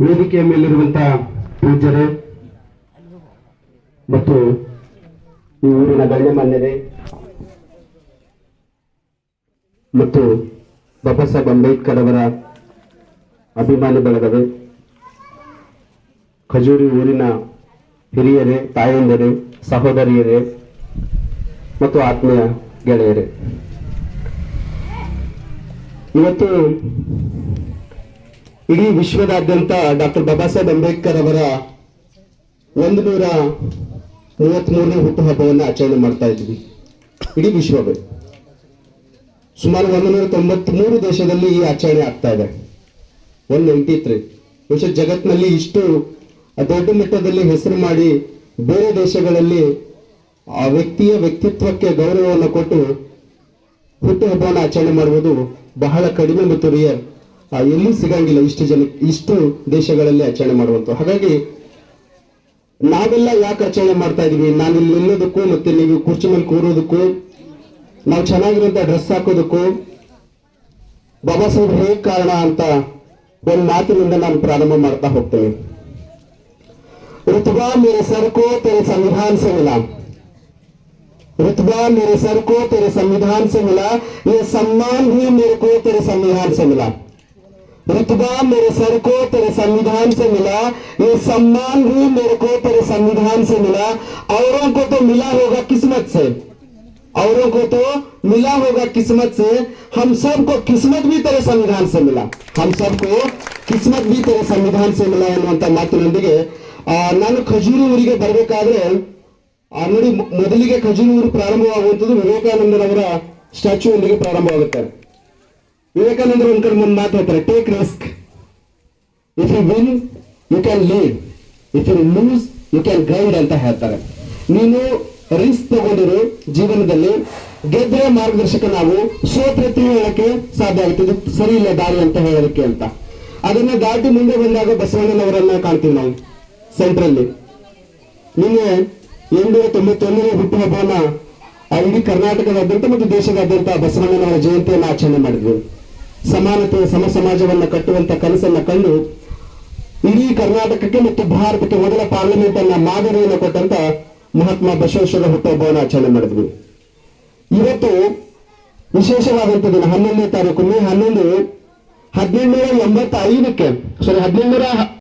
ವೇದಿಕೆಯ ಮೇಲಿರುವಂತಹ ಪೂಜ್ಯರೇ ಮತ್ತು ಈ ಊರಿನ ಗಣ್ಯಮಾನ್ಯರೇ ಮತ್ತು ಬಾಬಾ ಸಾಹೇಬ್ ಅಂಬೇಡ್ಕರ್ ಅವರ ಅಭಿಮಾನಿ ಬಳಗವೇ ಖಜೂರಿ ಊರಿನ ಹಿರಿಯರೇ, ತಾಯಂದಿರೇ, ಸಹೋದರಿಯರೇ ಮತ್ತು ಆತ್ಮೀಯ ಗೆಳೆಯರೇ. ಇವತ್ತು ಇಡೀ ವಿಶ್ವದಾದ್ಯಂತ ಡಾಕ್ಟರ್ ಬಾಬಾ ಸಾಹೇಬ್ ಅಂಬೇಡ್ಕರ್ ಅವರ ಒಂದು ನೂರ ಮೂವತ್ಮೂರನೇ ಹುಟ್ಟುಹಬ್ಬವನ್ನು ಆಚರಣೆ ಮಾಡ್ತಾ ಇದ್ವಿ ಇಡೀ ವಿಶ್ವವೇ. ಸುಮಾರು ಒಂದು ನೂರ ತೊಂಬತ್ಮೂರು ದೇಶದಲ್ಲಿ ಈ ಆಚರಣೆ ಆಗ್ತಾ ಇದೆ. One ninety three. ಬಹುಶಃ ಜಗತ್ತಿನಲ್ಲಿ ಇಷ್ಟು ದೊಡ್ಡ ಮಟ್ಟದಲ್ಲಿ ಹೆಸರು ಮಾಡಿ ಬೇರೆ ದೇಶಗಳಲ್ಲಿ ಆ ವ್ಯಕ್ತಿಯ ವ್ಯಕ್ತಿತ್ವಕ್ಕೆ ಗೌರವವನ್ನು ಕೊಟ್ಟು ಹುಟ್ಟುಹಬ್ಬವನ್ನು ಆಚರಣೆ ಮಾಡುವುದು ಬಹಳ ಕಡಿಮೆ ಮತ್ತು ರಿಯರ್ ಎಲ್ಲೂ ಸಿಗಂಗಿಲ್ಲ ಇಷ್ಟು ಜನ ಇಷ್ಟು ದೇಶಗಳಲ್ಲಿ ಆಚರಣೆ ಮಾಡುವಂತ ಹಾಗಾಗಿ ನಾವೆಲ್ಲ ಯಾಕೆ ಆಚರಣೆ ಮಾಡ್ತಾ ಇದೀವಿ ನಾನು ಇಲ್ಲಿ ನಿಲ್ಲೋದಕ್ಕೂ ಮತ್ತೆ ನೀವು ಕುರ್ಚಿ ಮೇಲೆ ಕೂರೋದಕ್ಕೂ ನಾವು ಚೆನ್ನಾಗಿರುವಂತ ಡ್ರೆಸ್ ಹಾಕೋದಕ್ಕೂ ಬಾಬಾ ಸಾಹೇಬ್ ಹೇಗ್ ಕಾರಣ ಅಂತ ಒಂದು ಮಾತಿನಿಂದ ನಾನು ಪ್ರಾರಂಭ ಮಾಡ್ತಾ ಹೋಗ್ತೇನೆ रुतबा मेरे सर को तेरे संविधान से मिला रुतबा मेरे सर को तेरे संविधान से मिला ये सम्मान भी मेरे को तेरे संविधान से मिला रुतबा मेरे सर को तेरे संविधान से मिला ये सम्मान भी मेरे को तेरे संविधान से मिला औरों को तो मिला होगा किस्मत से औरों को तो मिला होगा किस्मत से हम सबको किस्मत भी तेरे संविधान से मिला हम सबको किस्मत भी तेरे संविधान से मिला ಎನ್ನುವಂತ ಮಾತಿನೊಂದಿಗೆ ಆ, ನಾನು ಖಜೂರು ಊರಿಗೆ ಬರಬೇಕಾದ್ರೆ ಆ, ನೋಡಿ ಮೊ- ಮೊದಲಿಗೆ ಖಜೂರು ಊರು ಪ್ರಾರಂಭವಾಗುವಂಥದ್ದು ವಿವೇಕಾನಂದರವರ ಸ್ಟ್ಯಾಚ್ಯೂ ಒಂದಿಗೆ ಪ್ರಾರಂಭವಾಗುತ್ತೆ ವಿವೇಕಾನಂದರು ಒಂದ್ಕಡೆ ಒಂದು ಮಾತು ಹೇಳ್ತಾರೆ take risk if you win you can lead if you lose you can guide ಅಂತ ಹೇಳ್ತಾರೆ. ನೀನು ರಿಸ್ಕ್ ತಗೊಂಡಿರು ಜೀವನದಲ್ಲಿ, ಗೆದ್ರೆ ಮಾರ್ಗದರ್ಶಕ ನಾವು ಸೋತ್ರೆ ತಿಳಿಯೋಕೆ ಸಾಧ್ಯ ಆಗುತ್ತೆ. ಇದು ಸರಿ ಇಲ್ಲ, ದಾರಿ ಅಂತ ಹೇಳೋದಕ್ಕೆ ಅಂತ. ಅದನ್ನ ದಾಟಿ ಮುಂದೆ ಬಂದಾಗ ಬಸವಣ್ಣನವರನ್ನ ಕಾಣ್ತೀವಿ ನಾವು ಸೆಂಟ್ರಲ್ಲಿ ನಿನ್ನೆ ಎಂಟುನೂರ ತೊಂಬತ್ತೊಂದನೇ ಹುಟ್ಟುಹಬ್ಬನ ಇಡೀ ಕರ್ನಾಟಕದಾದ್ಯಂತ ಮತ್ತು ದೇಶದಾದ್ಯಂತ ಬಸವಣ್ಣನವರ ಜಯಂತಿಯನ್ನು ಆಚರಣೆ ಮಾಡಿದ್ವಿ. ಸಮಾನತೆ ಸಮ ಸಮಾಜವನ್ನು ಕಟ್ಟುವಂತ ಕನಸನ್ನ ಕಂಡು ಇಡೀ ಕರ್ನಾಟಕಕ್ಕೆ ಮತ್ತು ಭಾರತಕ್ಕೆ ಮೊದಲ ಪಾರ್ಲಿಮೆಂಟ್ ಅನ್ನ ಮಾದರಿಯನ್ನು ಕೊಟ್ಟಂತ ಮಹಾತ್ಮ ಬಸವೇಶ್ವರ ಹುಟ್ಟುಹಬ್ಬವನ್ನು ಆಚರಣೆ ಮಾಡಿದ್ವಿ. ಇವತ್ತು ವಿಶೇಷವಾದಂತ ದಿನ ಹನ್ನೊಂದನೇ ತಾರೀಕು, ಮೇ ಹನ್ನೊಂದು ಹದಿನೆಂಟುನೂರ ಎಂಬತ್ತೈದಕ್ಕೆ ಸಾರಿ ಹದಿನೆಂಟುನೂರ